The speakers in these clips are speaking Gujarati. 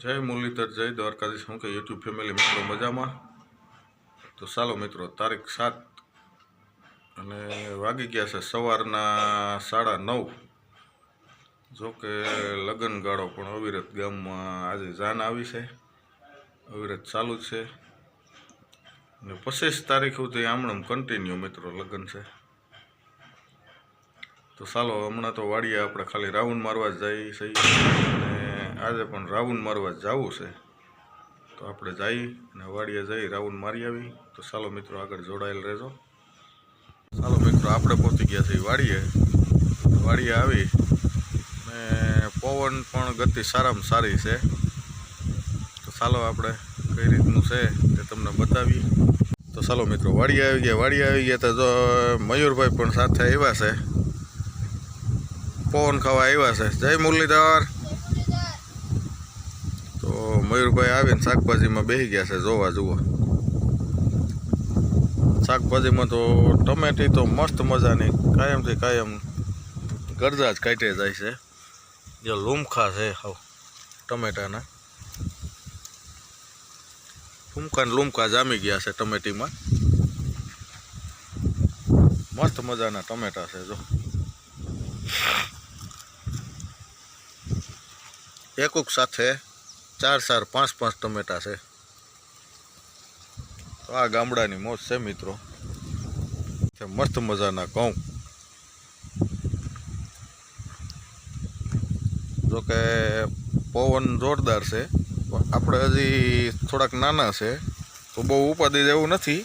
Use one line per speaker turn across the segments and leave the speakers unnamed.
જય મુરલીધર, જય દ્વારકાધીશ. હું કે યુટ્યુબ ફેમિલી મિત્રો મજામાં. તો ચાલો મિત્રો, તારીખ સાત અને વાગી ગયા છે સવારના સાડા નવ. જોકે લગ્નગાળો લગ્ન ગાળો પણ અવિરત ગામમાં આજે જાન આવી છે. અવિરત ચાલુ છે. અને પચીસ તારીખ સુધી આમણમ કન્ટિન્યુ મિત્રો લગ્ન છે. તો ચાલો હમણાં તો વાડીએ આપણે ખાલી રાઉન્ડ મારવા જ જઈએ છીએ આજે પણ રાઉન્ડ મારવા જવું છે. તો આપણે જઈ અને વાડીએ જઈ રાઉન્ડ મારી આવી. તો ચાલો મિત્રો આગળ જોડાયેલ રહેજો. ચાલો મિત્રો, આપણે પહોંચી ગયા છીએ વાડીએ. વાડીએ આવી અને પવન પણ ગતિ સારામાં સારી છે. તો ચાલો આપણે કઈ રીતનું છે તે તમને બતાવીએ. તો ચાલો મિત્રો, વાડીએ આવી ગયા. વાડીએ આવી ગયા તો જો મયુરભાઈ પણ સાથે આવ્યા છે. પવન ખાવા આવ્યા છે. જય મુરલીધર. મયુરભાઈ આવીને શાકભાજીમાં બેસી ગયા છે, જોવા જુઓ. શાકભાજીમાં તો ટમેટી તો મસ્ત મજાની, કાયમથી કાયમ ગરજા જ કાઢે જાય છે. જે લૂમખા છે, હાવ, ટમેટાના. લૂમકા ને લૂમકા જામી ગયા છે ટમેટીમાં. મસ્ત મજાના ટમેટા છે, જો. એકુક સાથે ચાર ચાર, પાંચ પાંચ ટમેટા છે. તો આ ગામડાની મોજ છે મિત્રો. મસ્ત મજાના કહું જોકે પવન જોરદાર છે, પણ આપણે હજી થોડાક નાના છે, તો બહુ ઉપાધિ જેવું નથી.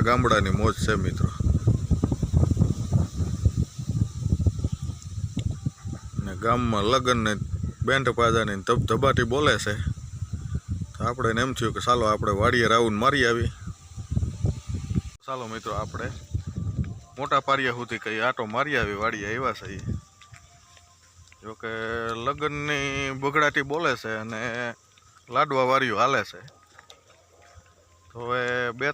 આ ગામડાની મોજ છે, મિત્રો. ને ગામમાં લગ્નને બેન્ડ પાજાની ધબધબાટી બોલે છે. તો આપણે એમ થયું કે ચાલો આપણે વાડીએ રાઉન્ડ મારી આવી. ચાલો મિત્રો, આપણે મોટા પારિયા સુધી કઈ આટો મારી આવી, વાડીએ આવ્યા છે જોકે લગ્નની બગડાટી બોલે છે અને લાડવા વાળીઓ હાલે છે. તો હવે બે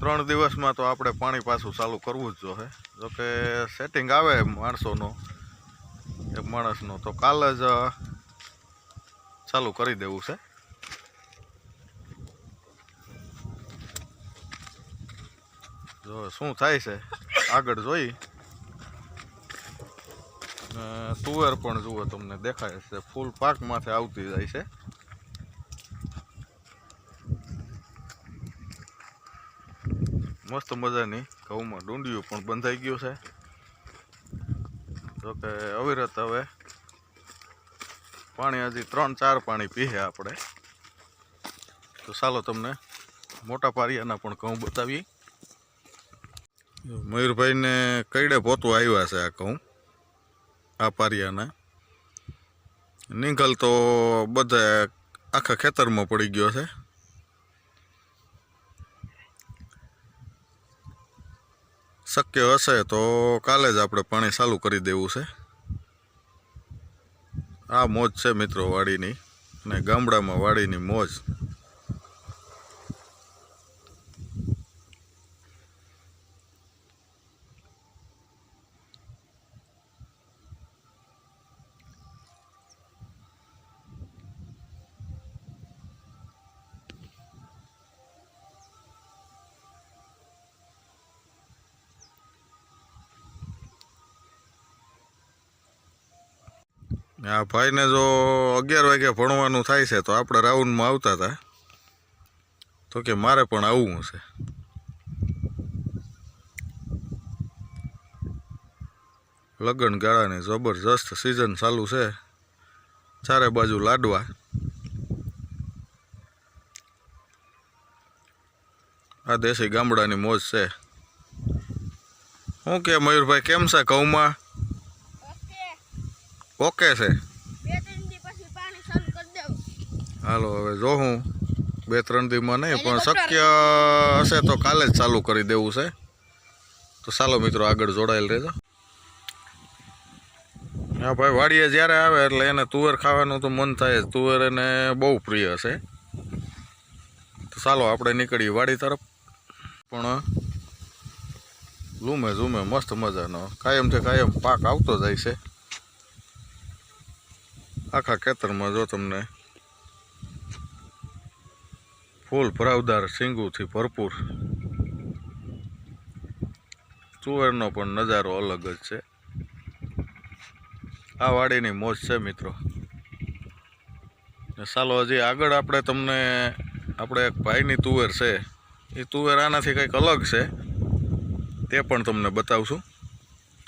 ત્રણ દિવસમાં તો આપણે પાણી પાછું ચાલુ કરવું જ જોઈએ. જોકે સેટિંગ આવે માણસોનો, એક માણસનો, તો કાલ જ ચાલુ કરી દેવું છે. જો, શું થાય છે? આગળ જોઈ. તુવેર પણ જુઓ, તમને દેખાય છે. ફૂલ પાકમાંથી આવતી જાય છે. મસ્ત મજાની ઘઉંમાં ડુંડિયું પણ બંધાઈ ગયું છે. જોકે અવિરત હવે પાણી હજી ત્રણ ચાર પાણી પીએ આપણે. તો ચાલો તમને મોટા પારિયાના પણ ઘઉં બતાવીએ. મયુરભાઈને કઈડે પોતું આવ્યા છે આ ઘઉં, આ પારિયાના. નિંગલ તો બધા આખા ખેતરમાં પડી ગયો છે. શક્ય હશે તો કાલે જ આપણે પાણી ચાલુ કરી દેવું છે. આ મોજ છે મિત્રો વાડીની અને ગામડામાં વાડીની મોજ. આ ભાઈને જો અગિયાર વાગે ભણવાનું થાય છે તો આપણે રાઉન્ડમાં આવતા હતા. તો કે મારે પણ આવવું છે. લગ્ન ગાળાની જબરજસ્ત સિઝન ચાલુ છે. ચારે બાજુ લાડવા. આ દેશી ગામડાની મોજ છે. શું કે મયુરભાઈ, કેમ છે ઘઉંમાં?
ઓકે
છે. હાલો હવે જો હું બે ત્રણ દીમાં નહીં પણ શક્ય હશે તો કાલે જ ચાલુ કરી દેવું છે. તો ચાલો મિત્રો આગળ જોડાયેલ રહેજો. હા ભાઈ વાડીએ જ્યારે આવે એટલે એને તુવેર ખાવાનું તો મન થાય જ. તુવેર એને બહુ પ્રિય છે. તો ચાલો આપણે નીકળીએ વાડી તરફ. પણ લૂમે ઝૂમે મસ્ત મજાનો કાયમથી કાયમ પાક આવતો જાય છે. આખા ખેતરમાં જો તમને ફૂલ ભરાવદાર સિંગુથી ભરપૂર. તુવેરનો પણ નજારો અલગ જ છે. આ વાડીની મોજ છે મિત્રો. ચાલો હજી આગળ આપણે તમને, આપણે એક ભાઈની તુવેર છે. એ તુવેર આનાથી કંઈક અલગ છે. તે પણ તમને બતાવશું.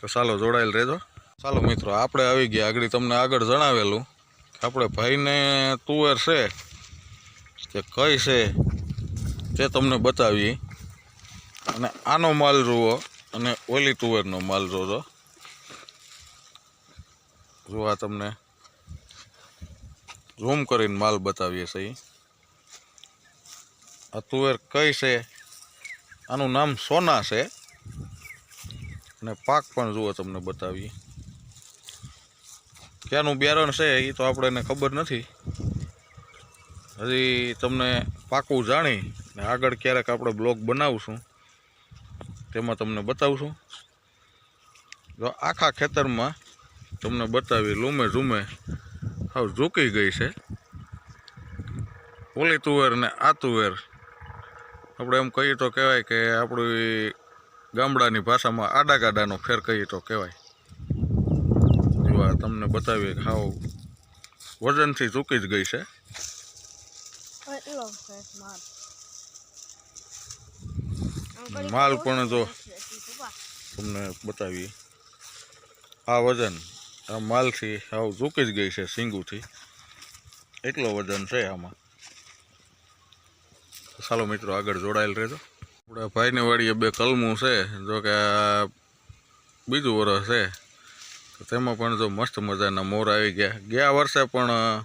તો ચાલો જોડાયેલ રહેજો. ચાલો મિત્રો, આપણે આવી ગયા. આગળ તમને આગળ જણાવેલું કે આપણે ભાઈને તુવેર છે, કે કઈ છે, તે તમને બતાવીએ. અને આનો માલ જુઓ, અને ઓલી તુવેરનો માલ જોજો. આ તમને. ઝૂમ કરીને માલ બતાવીએ છીએ આ તુવેર કઈ છે? આનું નામ સોના છે. અને પાક પણ જુઓ તમને બતાવીએ. ક્યાંનું બિયારણ છે એ તો આપણને ખબર નથી. હજી તમને પાકું જાણી આગળ ક્યારેક આપણે બ્લોગ બનાવશું. તેમાં તમને બતાવશું. જો આખા ખેતરમાં તમને બતાવી લૂમે ઝૂમે હાવ ઝૂકી ગઈ છે. ઓલી તુવેર ને આ તુવેર. આપણે એમ કહીએ તો કહેવાય કે આપણી ગામડાની ભાષામાં આડા ગાડાનો ફેર કહીએ તો કહેવાય. જો આ તમને બતાવીએ કે હાવ વજનથી ચૂકી જ ગઈ છે.
માલ
પણ જો તમને બતાવીએ. આ વજન આ માલથી હાવ ચૂકી જ ગઈ છે સિંગુથી. એટલો વજન છે આમાં. ચાલો મિત્રો આગળ જોડાયેલ રહેજો. આપણા ભાઈને વાડીએ બે કલમું છે જો કે આ બીજું વરસ છે. તો તેમાં પણ જો મસ્ત મજાના મોર આવી ગયા. ગયા વર્ષે પણ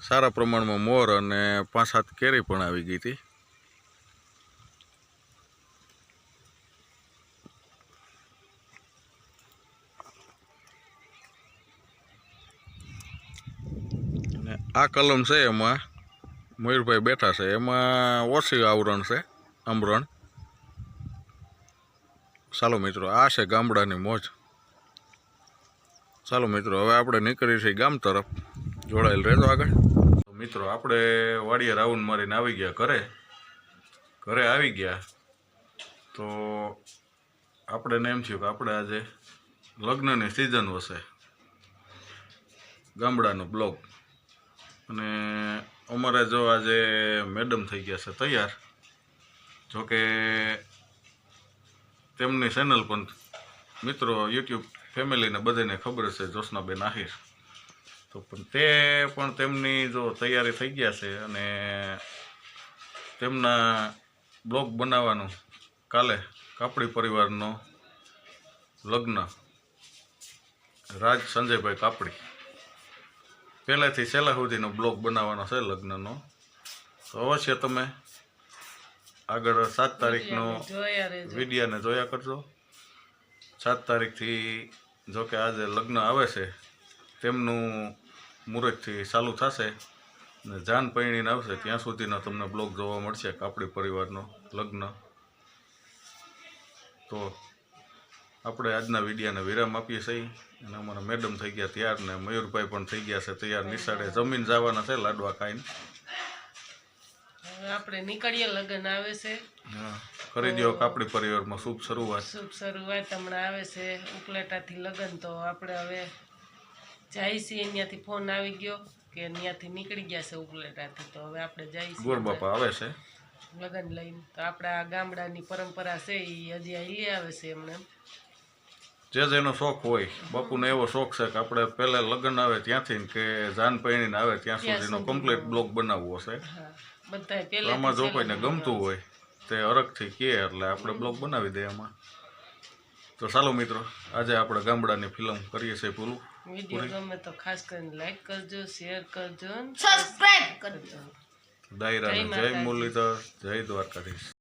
સારા પ્રમાણમાં મોર અને પાંચ સાત કેરી પણ આવી ગઈ હતી. આ કલમ છે એમાં, મયુરભાઈ બેઠા છે. એમાં ઓછી આવરણ છે અમરણ ચાલો મિત્રો, આ છે ગામડાની મોજ. ચાલો મિત્રો, હવે આપણે નીકળી છીએ ગામ તરફ. જોડાયેલ રહેતો આગળ. મિત્રો, આપણે વાડીએ રાઉન્ડ મારીને આવી ગયા ઘરે. ઘરે આવી ગયા. તો આપણે એમ થયું કે આપણે આજે લગ્નની સિઝન હશે. ગામડાનો બ્લોગ. અને અમારે જો આજે મેડમ થઈ ગયા છે તૈયાર. જોકે તેમની ચેનલ પણ મિત્રો યુટ્યુબ ફેમિલીને બધાને ખબર છે જોશનાબેન આહિર. તો પણ તે પણ તેમની જો તૈયારી થઈ ગયા છે અને તેમના બ્લોગ બનાવવાનું કાલે કાપડી પરિવારનો લગ્ન. રાજ સંજયભાઈ કાપડી. પહેલાંથી છેલ્લા સુધીનો બ્લોગ બનાવવાનો છે લગ્નનો. તો અવશ્ય તમે આગળ સાત તારીખનો વિડીયાને જોયા કરજો. સાત તારીખથી જો કે આજે લગ્ન આવે છે, તેમનું મુહૂર્તથી ચાલુ થશે ને જાન પૈણીને આવશે, ત્યાં સુધીનો તમને બ્લોગ જોવા મળશે, કાપડી પરિવારનો લગ્ન. તો આપણે આજના વિડીયાને વિરામ આપીએ છીએ અને અમારા મેડમ થઈ ગયા ત્યાર ને મયુરભાઈ પણ થઈ ગયા છે, તૈયાર નિશાળે જમીન જવાના છે લાડવા ખાઈને.
આપણે નીકળીએ લગ્ન આવે છે.
કરી દો કાપડી પરિવારમાં શુભ શરૂઆત.
શુભ શરૂઆત હમણાં આવે છે ઉપલેટાથી લગ્ન તો આપણે હવે જાય છીએ. ત્યાંથી ફોન આવી ગયો કે ત્યાંથી નીકળી ગયા છે ઉપલેટાથી તો હવે આપણે જઈશું
ગોરબાપા આવે છે?
લગ્ન લઈને. તો આપણા ગામડાની પરંપરા છે એ હજી અહીં આવે છે એમને
જે જેનો શોખ હોય બાપુને એવો શોખ છે કે આપણે પહેલાં લગ્ન આવે ત્યાંથી કે જાન પૈણીને આવે ત્યાં સુધીનો. કમ્પ્લીટ બ્લોક બનાવવો છે. આમાં જો કોઈને ગમતું હોય તે અરગથી કહે એટલે આપણે બ્લોગ બનાવી દઈએ એમાં તો ચાલો મિત્રો આજે આપણે ગામડાની ફિલ્મ કરીએ છીએ પૂરું.
વીડિયો ગમે તો ખાસ કરીને લાઈક કરજો શેર કરજો અને
સબસ્ક્રાઇબ કરજો.
દાયરાને
જય.
મુરલીધર જય દ્વારકાધીશ.